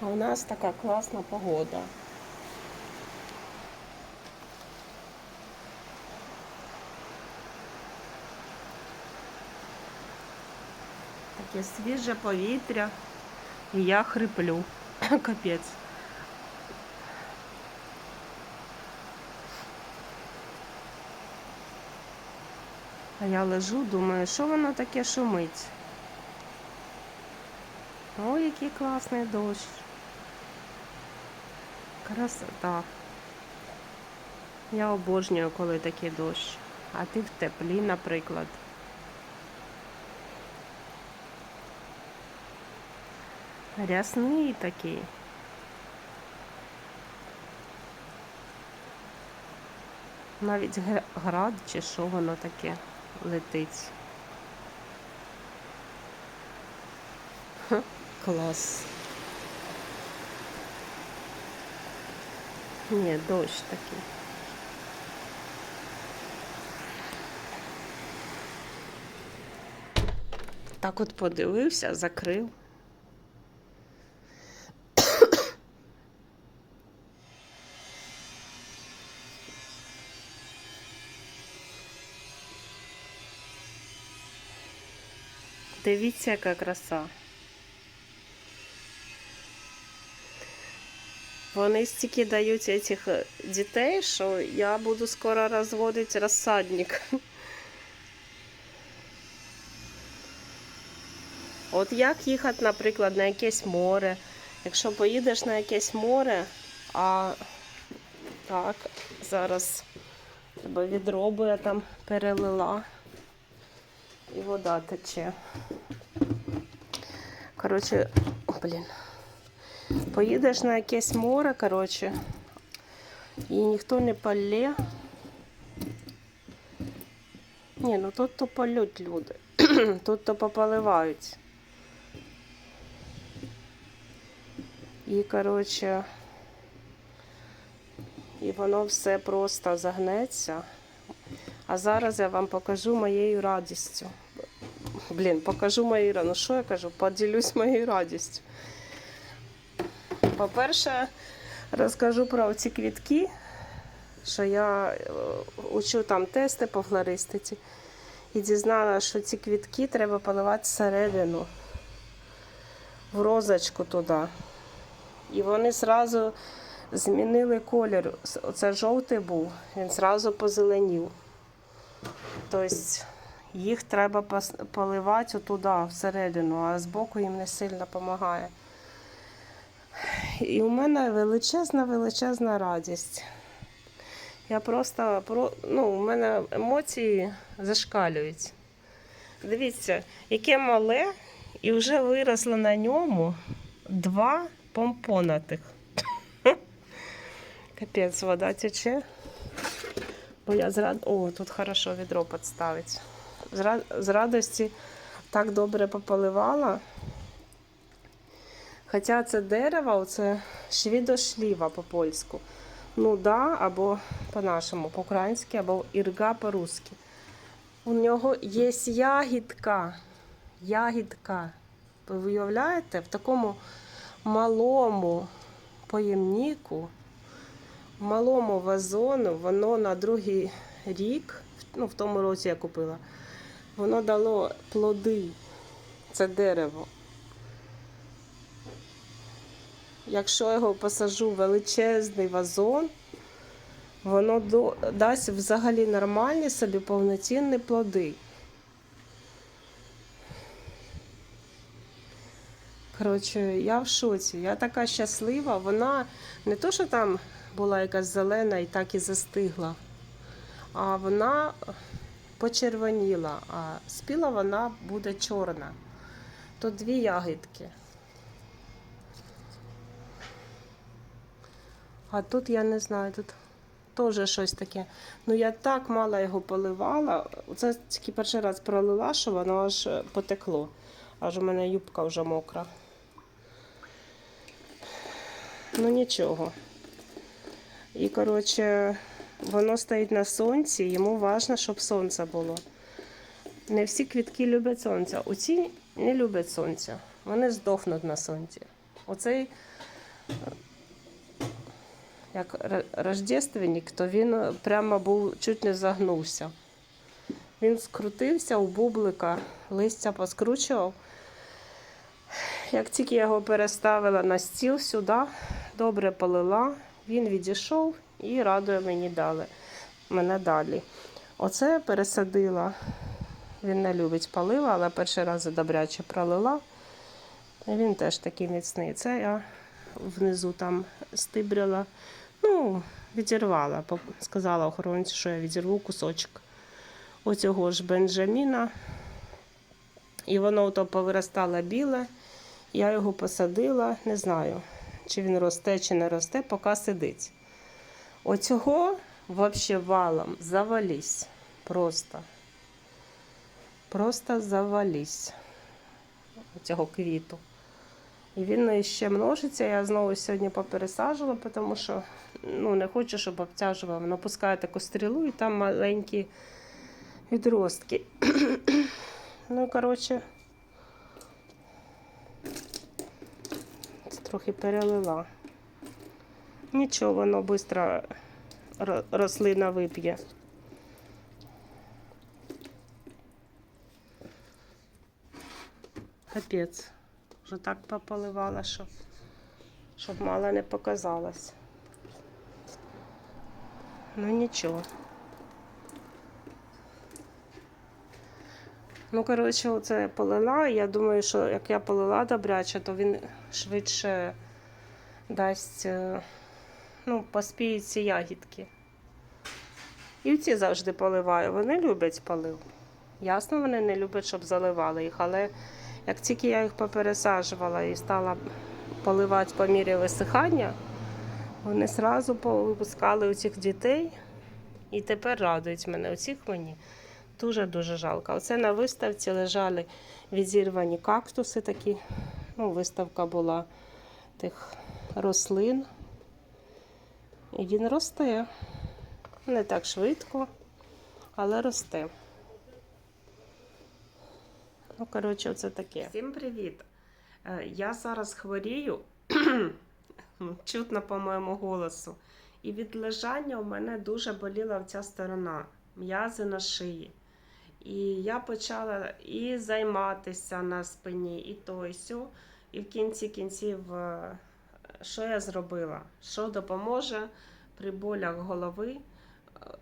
А у нас така класна погода. Таке свіже повітря. І я хриплю. Капець. А я лежу, думаю, що воно таке шумить. Ой, який класний дощ. Красота. Я обожнюю, коли такий дощ. А ти в теплі, наприклад. Рясний такий. Навіть град чи що воно таке летить. Ха, клас. Ні, дощ такий. Так от подивився, закрив. Дивіться, яка краса. Вони стільки дають цих е, дітей, що я буду скоро розводити розсадник. От як їхати, наприклад, на якесь море. Якщо поїдеш на якесь море, а так, зараз тебе відро бо я там перелила і вода тече. Коротше, блін. Поїдеш на якесь море, коротше, і ніхто не полє. Ні, ну тут то полють люди. тут то пополивають. І, коротше, і воно все просто загнеться. А зараз я вам покажу моєю радістю. Блін, покажу моєю радістю. Ну що я кажу? Поділюсь моєю радістю. По-перше, розкажу про ці квітки, що я е, учу там тести по флористиці. І дізналася, що ці квітки треба поливати всередину, в розочку туди. І вони зразу змінили колір. Оце жовтий був, він зразу позеленів. Тобто їх треба поливати туди, всередину, а збоку їм не сильно допомагає. І у мене величезна, величезна радість. Я просто про- ну, у мене емоції зашкалюють. Дивіться, яке мале, і вже виросло на ньому два помпонатих. Капець, вода тече. Бо я з. О, тут хорошо відро підставить. З радості так добре пополивала. Хоча це дерево, це швідошліва по-польську. Ну да, або по-нашому, по-українськи, або ірга по-русски. У нього є ягідка. Ягідка. Ви уявляєте, в такому малому поємніку, малому вазону, воно на другий рік, ну в тому році я купила, воно дало плоди. Це дерево. Якщо його посажу в величезний вазон, воно дасть взагалі нормальні собі повноцінні плоди. Коротше, я в шоці. Я така щаслива. Вона не то, що там була якась зелена і так і застигла, а вона почервоніла, а спіла вона буде чорна. Тут дві ягідки. А тут я не знаю, тут теж щось таке. Ну я так мало його поливала. Це тільки перший раз пролила, що воно аж е, потекло. Аж у мене юбка вже мокра. Ну нічого. І, коротше, воно стоїть на сонці, йому важливо, щоб сонце було. Не всі квітки люблять сонця. Оці не люблять сонця. Вони здохнуть на сонці. Оцей як рождественник, то він прямо був чуть не загнувся. Він скрутився у бублика, листя поскручував. Як тільки я його переставила на стіл сюди, добре полила, він відійшов і радує мені далі. Мене далі. Оце я пересадила. Він не любить палива, але перший раз добряче пролила. Він теж такий міцний. Це я внизу там стибрила. Ну, відірвала. Сказала охоронцю, що я відірву кусочок оцього ж Бенджаміна. І воно то повиростало біле. Я його посадила, не знаю, чи він росте, чи не росте, поки сидить. Оцього взагалі валом завались. Просто. Просто завались. Оцього квіту. І він ще множиться. Я знову сьогодні попересаджувала, тому що ну, не хочу, щоб обтяжував. Напускаю таку стрілу і там маленькі відростки. ну, коротше, трохи перелила. Нічого, воно швидко рослина вип'є. Капець. Вже так пополивала, що щоб мало не показалось. Ну нічого. Ну, коротше, оце я полила. Я думаю, що як я полила добряче, то він швидше дасть, е, ну, поспіють ці ягідки. І ці завжди поливаю. Вони люблять полив. Ясно, вони не люблять, щоб заливали їх, але як тільки я їх попересаджувала і стала поливати по мірі висихання, вони одразу повипускали у цих дітей і тепер радують мене. Оцих мені дуже-дуже жалко. Оце на виставці лежали відірвані кактуси такі. Ну, виставка була тих рослин. І він росте. Не так швидко, але росте. Ну, коротше, це таке. Всім привіт! Е, Я зараз хворію, чутно по моєму голосу. І від лежання у мене дуже боліла ця сторона, м'язи на шиї. І я почала і займатися на спині, і то, і. І в кінці кінців, е, що я зробила? Що допоможе при болях голови, е,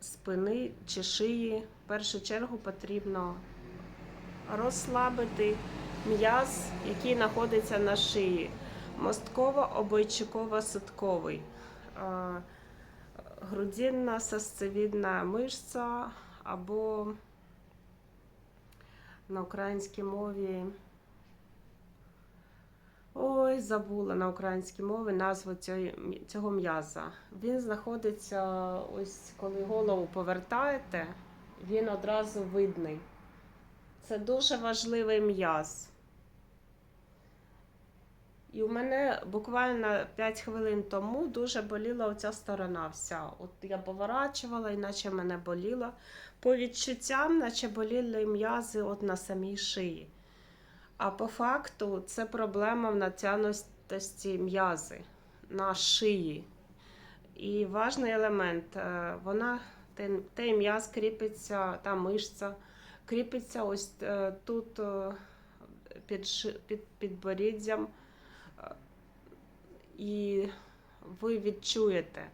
спини чи шиї? В першу чергу потрібно розслабити м'яз, який знаходиться на шиї. Мостково-обойчиково-ситковий. Е, Грудинна сосцевідна мишця або на українській мові. Ой, забула на українській мові назву цього м'яза. Він знаходиться, ось коли голову повертаєте, він одразу видний. Це дуже важливий м'яз. І у мене буквально 5 хвилин тому дуже боліла оця сторона вся. От я поворачувала, іначе мене боліло. По відчуттям, наче боліли м'язи от на самій шиї. А по факту це проблема в натягнутості м'язи на шиї. І важний елемент, е, вона, той м'яз кріпиться, та мишця кріпиться ось е, тут е, під, під підборіддям, е, і ви відчуєте.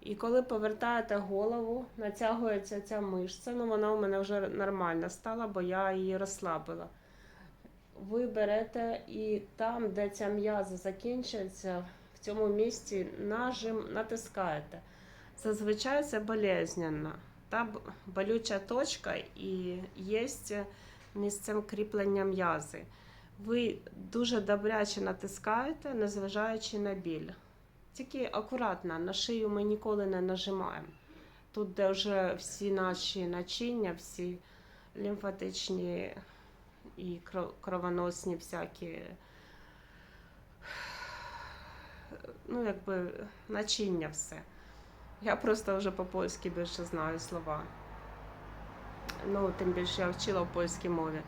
І коли повертаєте голову, натягується ця мишця. Ну, вона у мене вже нормальна стала, бо я її розслабила. Ви берете і там, де ця м'яза закінчується, в цьому місці нажим натискаєте. Зазвичай це болезненно. Та болюча точка і є місцем кріплення м'язи. Ви дуже добряче натискаєте, незважаючи на біль. Тільки акуратно, на шию ми ніколи не нажимаємо. Тут, де вже всі наші начиння, всі лімфатичні і кровоносні всякі, ну, якби начиння все. Я просто вже по-польськи більше знаю слова. Ну, тим більше я вчила в польській мові.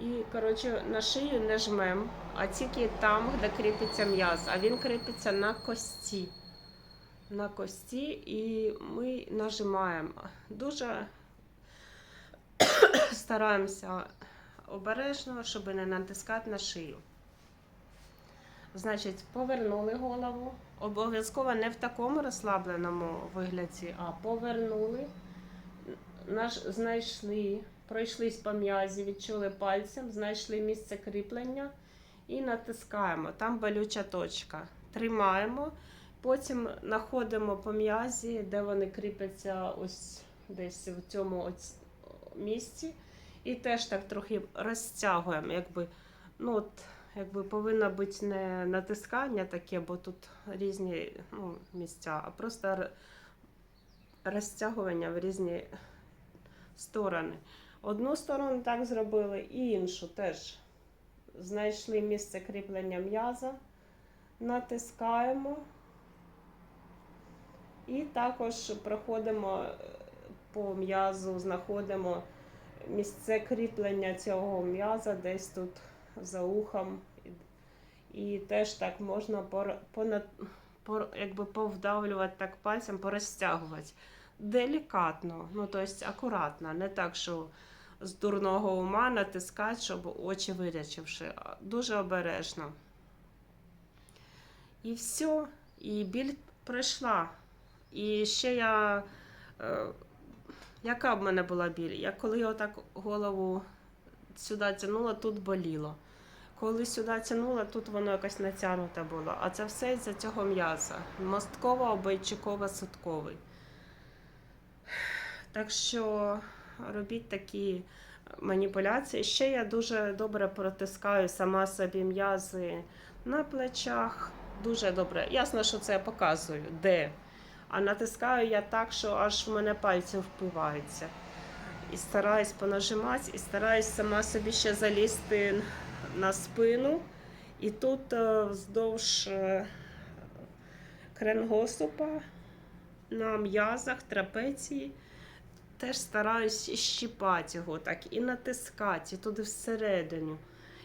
І, коротше, на шию не жмем, а тільки там, де кріпиться м'яз. А він кріпиться на кості. На кості і ми нажимаємо. Дуже стараємося обережно, щоб не натискати на шию. Значить, повернули голову. Обов'язково не в такому розслабленому вигляді, а повернули, наш, знайшли, пройшлись по м'язі, відчули пальцем, знайшли місце кріплення і натискаємо. Там болюча точка. Тримаємо, потім знаходимо по м'язі, де вони кріпляться ось десь в цьому ось місці. І теж так трохи розтягуємо, якби, ну от, якби повинно бути не натискання таке, бо тут різні ну, місця, а просто розтягування в різні сторони. Одну сторону так зробили, і іншу теж. Знайшли місце кріплення м'яза, натискаємо. І також проходимо е, по м'язу, знаходимо місце кріплення цього м'яза десь тут за ухом. І теж так можна понад, якби повдавлювати так пальцем, порозтягувати. Делікатно, ну тобто акуратно, не так, що з дурного ума натискати, щоб очі вирячивши. Дуже обережно. І все, і біль пройшла. І ще я. Е, яка в мене була біль? Я коли я отак голову сюди тягнула, тут боліло. Коли сюди тягнула, тут воно якось натягнуте було. А це все з-за цього м'яса. Мостково, обойчиково сутковий. Так що робіть такі маніпуляції. Ще я дуже добре протискаю сама собі м'язи на плечах. Дуже добре. Ясно, що це я показую, де. А натискаю я так, що аж в мене пальці впиваються. І стараюсь понажимати, і стараюсь сама собі ще залізти на спину. І тут е, вздовж е, кренгосупа на м'язах, трапеції. Теж стараюсь щіпати його так і натискати, і туди всередину.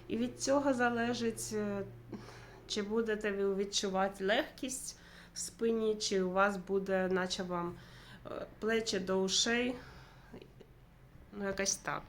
І від цього залежить, е, чи будете ви відчувати легкість в спині, чи у вас буде, наче вам плечі до ушей. Ну, якось так.